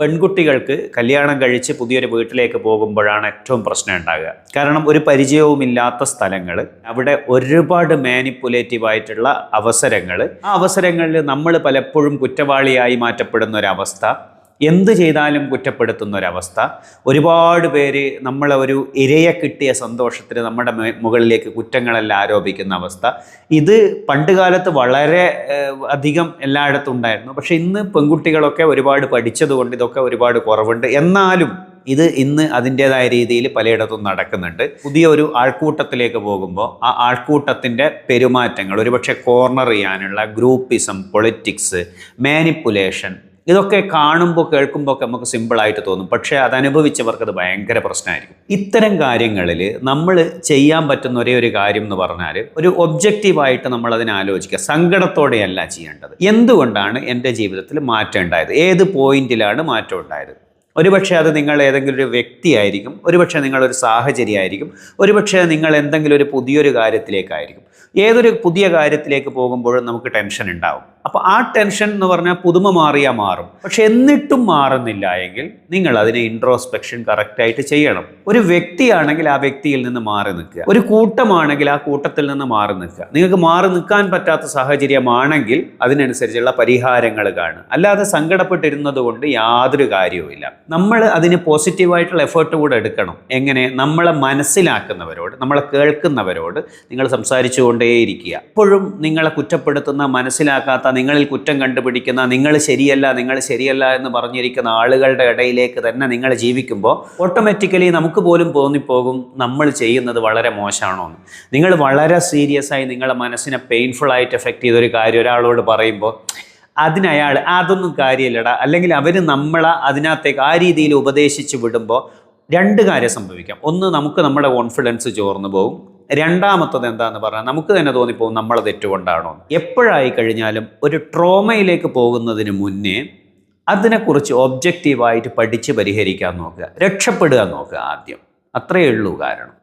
പെൺകുട്ടികൾക്ക് കല്യാണം കഴിച്ച് പുതിയൊരു വീട്ടിലേക്ക് പോകുമ്പോഴാണ് ഏറ്റവും പ്രശ്നം ഉണ്ടാകുക കാരണം ഒരു പരിചയവുമില്ലാത്ത സ്ഥലങ്ങൾ അവിടെ ഒരുപാട് മാനിപ്പുലേറ്റീവ് ആയിട്ടുള്ള അവസരങ്ങൾ. ആ അവസരങ്ങളിൽ നമ്മൾ പലപ്പോഴും കുറ്റവാളിയായി മാറ്റപ്പെടുന്ന ഒരവസ്ഥ എന്ത് ചെയ്താലും കുറ്റപ്പെടുത്തുന്ന ഒരവസ്ഥ ഒരുപാട് പേര് നമ്മളെ ഒരു ഇരയെ കിട്ടിയ സന്തോഷത്തിന് നമ്മുടെ മുകളിലേക്ക് കുറ്റങ്ങളെല്ലാം ആരോപിക്കുന്ന അവസ്ഥ. ഇത് പണ്ട് കാലത്ത് വളരെ അധികം എല്ലായിടത്തും ഉണ്ടായിരുന്നു. പക്ഷെ ഇന്ന് പെൺകുട്ടികളൊക്കെ ഒരുപാട് പഠിച്ചതുകൊണ്ട് ഇതൊക്കെ ഒരുപാട് കുറവുണ്ട്. എന്നാലും ഇത് ഇന്ന് അതിന്റെതായ രീതിയിൽ പലയിടത്തും നടക്കുന്നുണ്ട്. പുതിയ ഒരു ആൾക്കൂട്ടത്തിലേക്ക് പോകുമ്പോൾ ആ ആൾക്കൂട്ടത്തിന്റെ പെരുമാറ്റങ്ങൾ ഒരുപക്ഷെ കോർണർ ചെയ്യാനുള്ള ഗ്രൂപ്പിസം പൊളിറ്റിക്സ് മാനിപ്പുലേഷൻ ഇതൊക്കെ കാണുമ്പോൾ കേൾക്കുമ്പോൾ ഒക്കെ നമുക്ക് സിമ്പിളായിട്ട് തോന്നും. പക്ഷേ അത് അനുഭവിച്ചവർക്ക് അത് ഭയങ്കര പ്രശ്നമായിരിക്കും ഇത്തരം കാര്യങ്ങളിൽ നമ്മൾ ചെയ്യാൻ പറ്റുന്ന ഒരേ ഒരു കാര്യം എന്ന് പറഞ്ഞാൽ ഒരു ഒബ്ജക്റ്റീവായിട്ട് നമ്മൾ അതിനെ ആലോചിക്കുക. സങ്കടത്തോടെയല്ല ചെയ്യേണ്ടത്. എന്തുകൊണ്ടാണ് എന്റെ ജീവിതത്തിൽ മാറ്റം ഉണ്ടായത്? ഏത് പോയിന്റിലാണ് മാറ്റം ഉണ്ടായത്? ഒരുപക്ഷെ അത് നിങ്ങൾ ഏതെങ്കിലും ഒരു വ്യക്തിയായിരിക്കും ഒരുപക്ഷെ നിങ്ങളൊരു സാഹചര്യമായിരിക്കും ഒരുപക്ഷെ നിങ്ങൾ എന്തെങ്കിലും ഒരു പുതിയൊരു കാര്യത്തിലേക്കായിരിക്കും. ഏതൊരു പുതിയ കാര്യത്തിലേക്ക് പോകുമ്പോഴും നമുക്ക് ടെൻഷൻ ഉണ്ടാവും. അപ്പോൾ ആ ടെൻഷൻ എന്ന് പറഞ്ഞാൽ പുതുമ മാറിയാൽ മാറും. പക്ഷെ എന്നിട്ടും മാറുന്നില്ല എങ്കിൽ നിങ്ങൾ അതിനെ ഇൻട്രോസ്പെക്ഷൻ കറക്റ്റായിട്ട് ചെയ്യണം. ഒരു വ്യക്തിയാണെങ്കിൽ ആ വ്യക്തിയിൽ നിന്ന് മാറി നിൽക്കുക. ഒരു കൂട്ടമാണെങ്കിൽ ആ കൂട്ടത്തിൽ നിന്ന് മാറി നിൽക്കുക. നിങ്ങൾക്ക് മാറി നിൽക്കാൻ പറ്റാത്ത സാഹചര്യമാണെങ്കിൽ അതിനനുസരിച്ചുള്ള പരിഹാരങ്ങൾ കാണുക. അല്ലാതെ സങ്കടപ്പെട്ടിരുന്നത് കൊണ്ട് യാതൊരു കാര്യവുമില്ല. നമ്മൾ അതിന് പോസിറ്റീവായിട്ടുള്ള എഫേർട്ട് കൂടെ എടുക്കണം. എങ്ങനെ? നമ്മളെ മനസ്സിലാക്കുന്നവരോട് നമ്മളെ കേൾക്കുന്നവരോട് നിങ്ങൾ സംസാരിച്ചു കൊണ്ടേയിരിക്കുക എപ്പോഴും നിങ്ങളെ കുറ്റപ്പെടുത്തുന്ന മനസ്സിലാക്കാത്ത നിങ്ങളിൽ കുറ്റം കണ്ടുപിടിക്കുന്ന നിങ്ങൾ ശരിയല്ല നിങ്ങൾ ശരിയല്ല എന്ന് പറഞ്ഞിരിക്കുന്ന ആളുകളുടെ ഇടയിലേക്ക് തന്നെ നിങ്ങൾ ജീവിക്കുമ്പോൾ ഓട്ടോമാറ്റിക്കലി നമുക്ക് പോലും തോന്നിപ്പോകും നമ്മൾ ചെയ്യുന്നത് വളരെ മോശമാണോ എന്ന്. നിങ്ങൾ വളരെ സീരിയസ് ആയി നിങ്ങളുടെ മനസ്സിനെ പെയിൻഫുൾ ആയിട്ട് എഫക്റ്റ് ചെയ്തൊരു കാര്യം ഒരാളോട് പറയുമ്പോൾ അതിനയാൾ അതൊന്നും കാര്യമില്ലടാ അല്ലെങ്കിൽ അവർ നമ്മളെ അതിനകത്തേക്ക് ആ രീതിയിൽ ഉപദേശിച്ച് വിടുമ്പോൾ രണ്ട് കാര്യം സംഭവിക്കാം. ഒന്ന് നമുക്ക് നമ്മുടെ കോൺഫിഡൻസ് ചോർന്നു പോകും രണ്ടാമത്തത് എന്താന്ന് പറഞ്ഞാൽ നമുക്ക് തന്നെ തോന്നിപ്പോകും നമ്മളെ തെറ്റുകൊണ്ടാണോ. എപ്പോഴായി കഴിഞ്ഞാലും ഒരു ട്രോമയിലേക്ക് പോകുന്നതിന് മുന്നേ അതിനെക്കുറിച്ച് ഒബ്ജക്റ്റീവായിട്ട് പഠിച്ച് പരിഹരിക്കാൻ നോക്കുക. രക്ഷപ്പെടുക നോക്കുക ആദ്യം. അത്രയേ ഉള്ളൂ കാരണം.